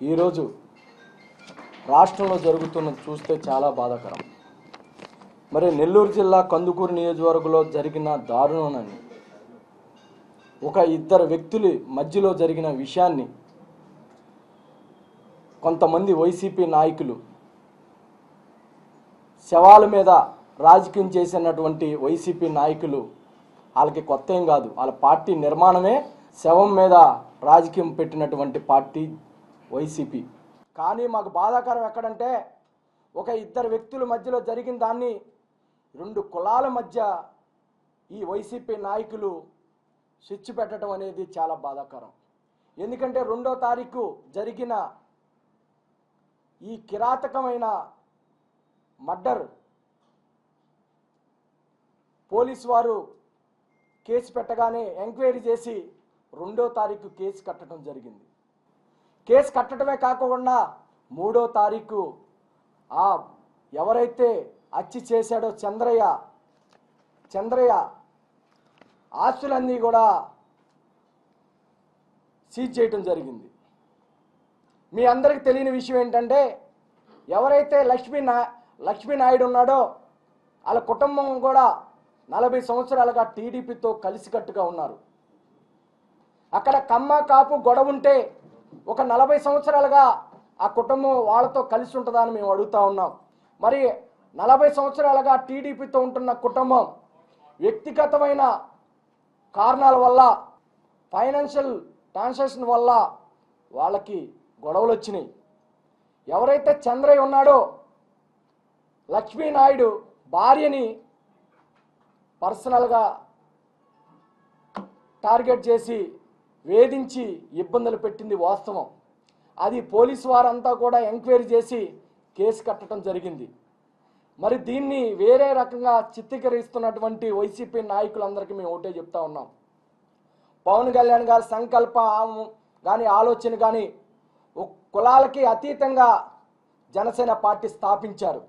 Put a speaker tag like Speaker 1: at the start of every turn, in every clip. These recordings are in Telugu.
Speaker 1: ఈరోజు రాష్ట్రంలో జరుగుతున్న చూస్తే చాలా బాధాకరం. మరి నెల్లూరు జిల్లా కందుకూరు నియోజకవర్గంలో జరిగిన దారుణాన్ని ఒక ఇద్దరు వ్యక్తుల మధ్యలో జరిగిన విషయాన్ని కొంతమంది వైసీపీ నాయకులు శవాల మీద రాజకీయం చేసినటువంటి వైసీపీ నాయకులు వాళ్ళకి కొత్త ఏం కాదు. వాళ్ళ పార్టీ నిర్మాణమే శవం మీద రాజకీయం పెట్టినటువంటి పార్టీ వైసీపీ. కానీ మాకు బాధాకరం ఎక్కడంటే ఒక ఇద్దరు వ్యక్తుల మధ్యలో జరిగిన దాన్ని రెండు కులాల మధ్య ఈ వైసీపీ నాయకులు స్విచ్ పెట్టడం అనేది చాలా బాధాకరం. ఎందుకంటే రెండో తారీఖు జరిగిన ఈ కిరాతకమైన మర్డర్ పోలీస్ వారు కేసు పెట్టగానే ఎంక్వైరీ చేసి రెండో తారీఖు కేసు కట్టడం జరిగింది. కేసు కట్టడమే కాకుండా మూడో తారీఖు ఆ ఎవరైతే అచ్చి చేశాడో చంద్రయ్య చంద్రయ్య ఆస్తులన్నీ కూడా సీజ్ చేయటం జరిగింది. మీ అందరికి తెలియని విషయం ఏంటంటే ఎవరైతే లక్ష్మీ నా లక్ష్మీనాయుడు ఉన్నాడో వాళ్ళ కుటుంబం కూడా నలభై సంవత్సరాలుగా టీడీపీతో కలిసికట్టుగా ఉన్నారు. అక్కడ కమ్మ కాపు గొడవ ఉంటే ఒక నలభై సంవత్సరాలుగా ఆ కుటుంబం వాళ్ళతో కలిసి ఉంటుందా అని మేము అడుగుతా ఉన్నాం. మరి నలభై సంవత్సరాలుగా టీడీపీతో ఉంటున్న కుటుంబం వ్యక్తిగతమైన కారణాల వల్ల ఫైనాన్షియల్ ట్రాన్సాక్షన్ వల్ల వాళ్ళకి గొడవలు వచ్చినాయి. ఎవరైతే చంద్రయ్య ఉన్నాడో లక్ష్మీనాయుడు భార్యని పర్సనల్గా టార్గెట్ చేసి వేధించి ఇబ్బందులు పెట్టింది వాస్తవం. అది పోలీసు వారంతా కూడా ఎంక్వైరీ చేసి కేసు కట్టడం జరిగింది. మరి దీన్ని వేరే రకంగా చిత్రీకరిస్తున్నటువంటి వైసీపీ నాయకులందరికీ మేము ఒకటే చెప్తా ఉన్నాం. పవన్ కళ్యాణ్ గారి సంకల్ప కానీ ఆలోచన కానీ కులాలకి అతీతంగా జనసేన పార్టీ స్థాపించారు.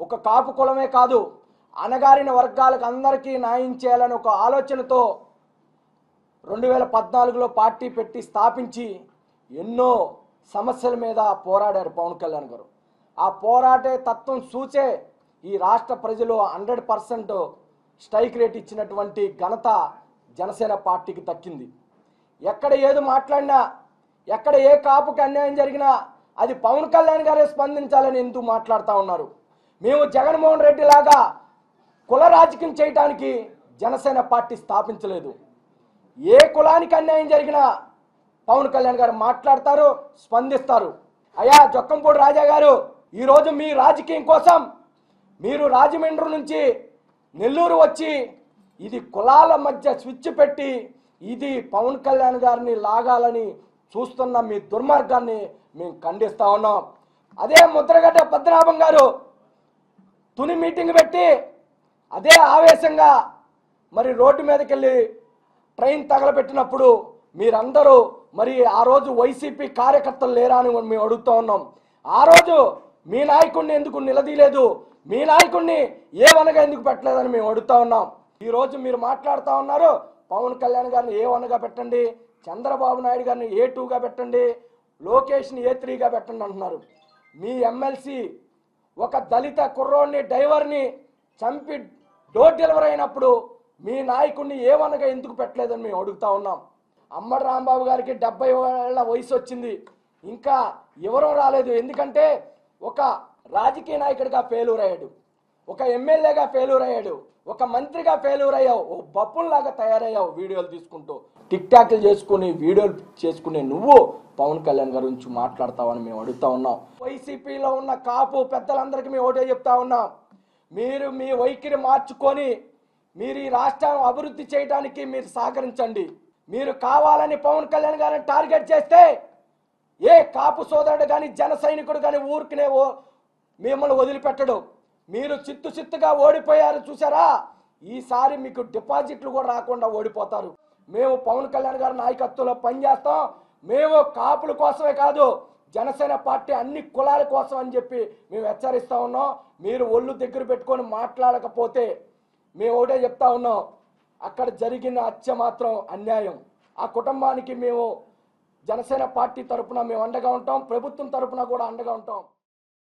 Speaker 1: ఒక కాపు కులమే కాదు అణగారిన వర్గాలకు అందరికీ న్యాయం చేయాలని ఒక ఆలోచనతో రెండు వేల పద్నాలుగులో పార్టీ పెట్టి స్థాపించి ఎన్నో సమస్యల మీద పోరాడారు పవన్ కళ్యాణ్ గారు. ఆ పోరాటే తత్వం చూసే ఈ రాష్ట్ర ప్రజలు హండ్రెడ్ పర్సెంట్ స్ట్రైక్ రేట్ ఇచ్చినటువంటి ఘనత జనసేన పార్టీకి దక్కింది. ఎక్కడ ఏది మాట్లాడినా ఎక్కడ ఏ కాపుకి అన్యాయం జరిగినా అది పవన్ కళ్యాణ్ గారే స్పందించాలని ఎందుకు మాట్లాడుతూ ఉన్నారు? మేము జగన్మోహన్ రెడ్డి లాగా కుల రాజకీయం చేయడానికి జనసేన పార్టీ స్థాపించలేదు. ఏ కులానికి అన్యాయం జరిగినా పవన్ కళ్యాణ్ గారు మాట్లాడతారు స్పందిస్తారు. అయ్యా జొక్కంపూడి రాజా గారు ఈరోజు మీ రాజకీయం కోసం మీరు రాజమండ్రి నుంచి నెల్లూరు వచ్చి ఇది కులాల మధ్య స్విచ్ పెట్టి ఇది పవన్ కళ్యాణ్ గారిని లాగాలని చూస్తున్న మీ దుర్మార్గాన్ని మేము ఖండిస్తూ ఉన్నాం. అదే ముద్రగడ్డ పద్మనాభం గారు తుని మీటింగ్ పెట్టి అదే ఆవేశంగా మరి రోడ్డు మీదకి వెళ్ళి ట్రైన్ తగలబెట్టినప్పుడు మీరందరూ మరి ఆ రోజు వైసీపీ కార్యకర్తలు లేరా అని మేము అడుగుతూ ఉన్నాం. ఆ రోజు మీ నాయకుడిని ఎందుకు నిలదీయలేదు మీ నాయకుడిని ఏ వనగా ఎందుకు పెట్టలేదని మేము అడుగుతా ఉన్నాం. ఈరోజు మీరు మాట్లాడుతూ ఉన్నారు పవన్ కళ్యాణ్ గారిని ఏ వనగా పెట్టండి చంద్రబాబు నాయుడు గారిని ఏ టూగా పెట్టండి లోకేష్ని ఏ త్రీగా పెట్టండి అంటున్నారు. మీ ఎమ్మెల్సీ ఒక దళిత కుర్రోడిని డ్రైవర్ని చంపి డోర్ డెలివరీ అయినప్పుడు మీ నాయకుడిని ఏమనగా ఎందుకు పెట్టలేదని మేము అడుగుతా ఉన్నాం. అమ్మడి రాంబాబు గారికి డెబ్బై ఏళ్ళ వయసు వచ్చింది. ఇంకా ఎవరూ రాలేదు. ఎందుకంటే ఒక రాజకీయ నాయకుడిగా ఫెయిల్యూర్ అయ్యాడు. ఒక ఎమ్మెల్యేగా ఫెయిల్యూర్ అయ్యాడు. ఒక మంత్రిగా ఫెయిల్యూర్ అయ్యావు. ఓ బప్పుల్లాగా తయారయ్యావు వీడియోలు తీసుకుంటూ. టిక్ టాక్లు చేసుకుని వీడియోలు చేసుకునే నువ్వు పవన్ కళ్యాణ్ గారి గురించి మాట్లాడతావని మేము అడుగుతా ఉన్నాం. వైసీపీలో ఉన్న కాపు పెద్దలందరికీ మేము ఒకటే చెప్తా ఉన్నాం. మీరు మీ వైఖరి మార్చుకొని మీరు ఈ రాష్ట్రం అభివృద్ధి చేయడానికి మీరు సహకరించండి. మీరు కావాలని పవన్ కళ్యాణ్ గారిని టార్గెట్ చేస్తే ఏ కాపు సోదరుడు కానీ జన సైనికుడు కానీ ఊరికినే ఓ మిమ్మల్ని వదిలిపెట్టడు. మీరు చిత్తు చిత్తుగా ఓడిపోయారు చూసారా? ఈసారి మీకు డిపాజిట్లు కూడా రాకుండా ఓడిపోతారు. మేము పవన్ కళ్యాణ్ గారి నాయకత్వంలో పనిచేస్తాం. మేము కాపుల కోసమే కాదు జనసేన పార్టీ అన్ని కులాల కోసం అని చెప్పి మేము హెచ్చరిస్తా ఉన్నాం. మీరు ఒళ్ళు దగ్గర పెట్టుకొని మాట్లాడకపోతే మేము ఒకటే చెప్తా ఉన్నాం. అక్కడ జరిగిన హత్య మాత్రం అన్యాయం. ఆ కుటుంబానికి మేము జనసేన పార్టీ తరఫున మేము అండగా ఉంటాం. ప్రభుత్వం తరపున కూడా అండగా ఉంటాం.